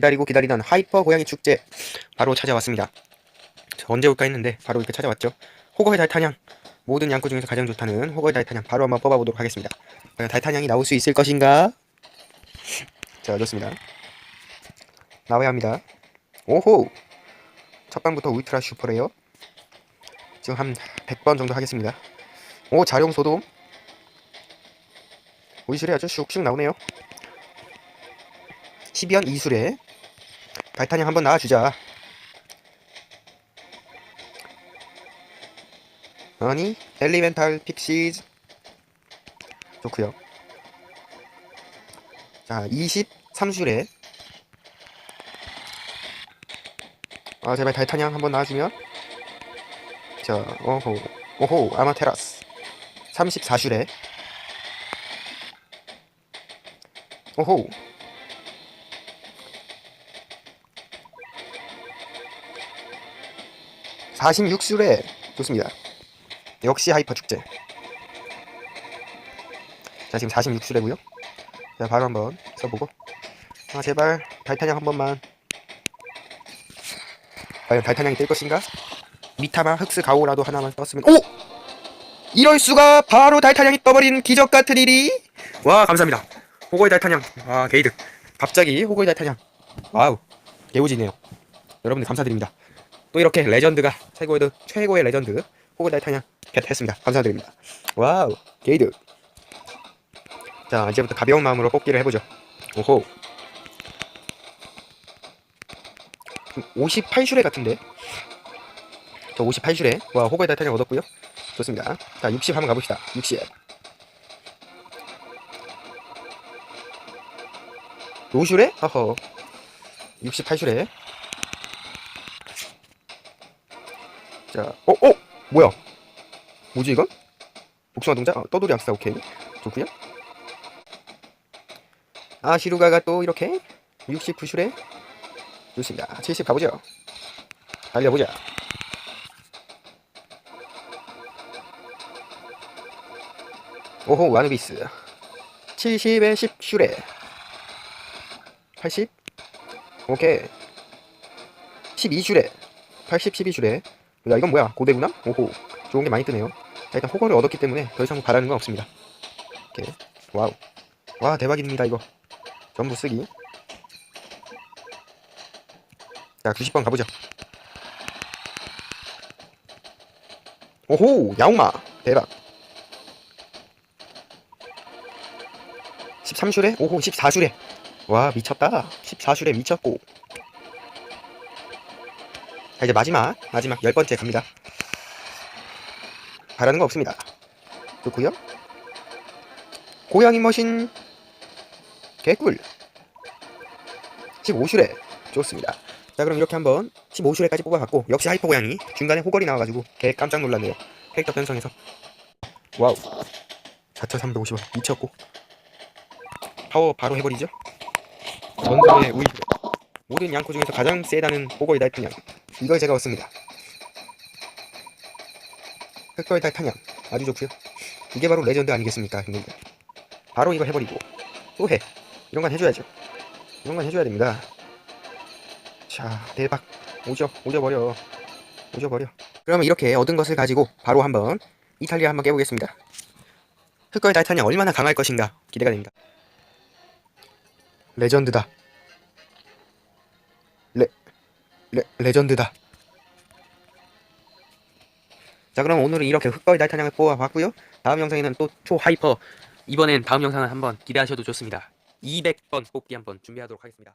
기다리고 기다리던 하이퍼 고양이 축제 바로 찾아왔습니다. 저 언제 올까 했는데 바로 이렇게 찾아왔죠. 호거의 달타냥 모든 양코 중에서 가장 좋다는 호거의 달타냥 바로 한번 뽑아보도록 하겠습니다. 과연 달타냥이 나올 수 있을 것인가? 자 좋습니다. 나와야 합니다. 오호 첫 방부터 울트라 슈퍼래요. 지금 한 100번 정도 하겠습니다. 오 자룡 소돔 오이술에 아주 슉슉 나오네요. 12연 이술에 발탄형 한번 나와주자. 아니 엘리멘탈 픽시즈. 좋고요. 자 23술에. 아 제발 달타냥 한번 나와주면. 자 오호. 오호 아마테라스. 34슐에. 오호 (46슐에) 좋습니다. 역시 하이퍼 축제. 자 지금 (46슐에고요) 자 바로 한번 써보고. 아 제발 달타냥 한 번만. 과연 달타냥이 뜰 것인가? 미타마 흑스 가오라도 하나만 떴으면. 오! 이럴 수가! 바로 달타냥이 떠버린 기적 같은 일이! 와 감사합니다. 호거의 달타냥 아 게이드 갑자기 호거의 달타냥 와우. 개우지네요. 여러분들 감사드립니다 또 이렇게 레전드가 최고의 최고의 레전드 호거의 달타냥 겟했습니다. 감사드립니다. 와우 게이드. 자 이제부터 가벼운 마음으로 뽑기를 해보죠. 오호. 58슈레 같은데? 저 58슈레. 와 호거의 달타냥 얻었고요. 좋습니다. 자 60 한번 가봅시다. 60 노슈레? 허허. 68슈레 자 어? 어? 뭐야? 뭐지 이건? 복숭아 동자? 어, 떠돌이 악사 오케이. 좋구요. 아 시루가가 또 이렇게 69슈레? 좋습니다. 70 가보죠. 달려보자. 오호 와누비스. 70에 10슈레. 80 오케이. 12슈레. 80 12슈레 야 이건 뭐야? 고대구나? 오호 좋은 게 많이 뜨네요. 자, 일단 호거를 얻었기 때문에 더 이상 바라는 건 없습니다. 오케이. 와우. 와 대박입니다 이거. 전부 쓰기. 자 90번 가보죠 오호 야옹마 대박. 13슈레? 오호 14슈레. 와 미쳤다. 14슈레 미쳤고 자 이제 마지막 마지막 열 번째 갑니다. 바라는 거 없습니다. 좋구요. 고양이 머신 개꿀. 15슈레 좋습니다. 자 그럼 이렇게 한번 15슈레까지 뽑아봤고 역시 하이퍼 고양이 중간에 호걸이 나와가지고 개 깜짝 놀랐네요. 캐릭터 편성해서. 와우. 4350원 미쳤고. 파워 바로 해버리죠? 전설의 우이 모든 양코 중에서 가장 세다는 호거의 달타냥 이걸 제가 얻습니다. 흑거의 달타냥 아주 좋고요. 이게 바로 레전드 아니겠습니까 형님들 바로 이거 해버리고. 또 해 이런 건 해줘야죠. 이런 건 해줘야 됩니다. 자 대박. 오죠. 오져버려. 오져버려. 그러면 이렇게 얻은 것을 가지고 바로 한번 이탈리아 한번 깨보겠습니다. 흑거의 달타냥 얼마나 강할 것인가 기대가 됩니다. 레전드다. 레, 레전드다. 자, 그럼 오늘은 이렇게 흑거의 달타냥을 뽑아봤고요. 다음 영상에는 또 초하이퍼. 이번엔 다음 영상을 한번 기대하셔도 좋습니다. 200번 뽑기 한번 준비하도록 하겠습니다.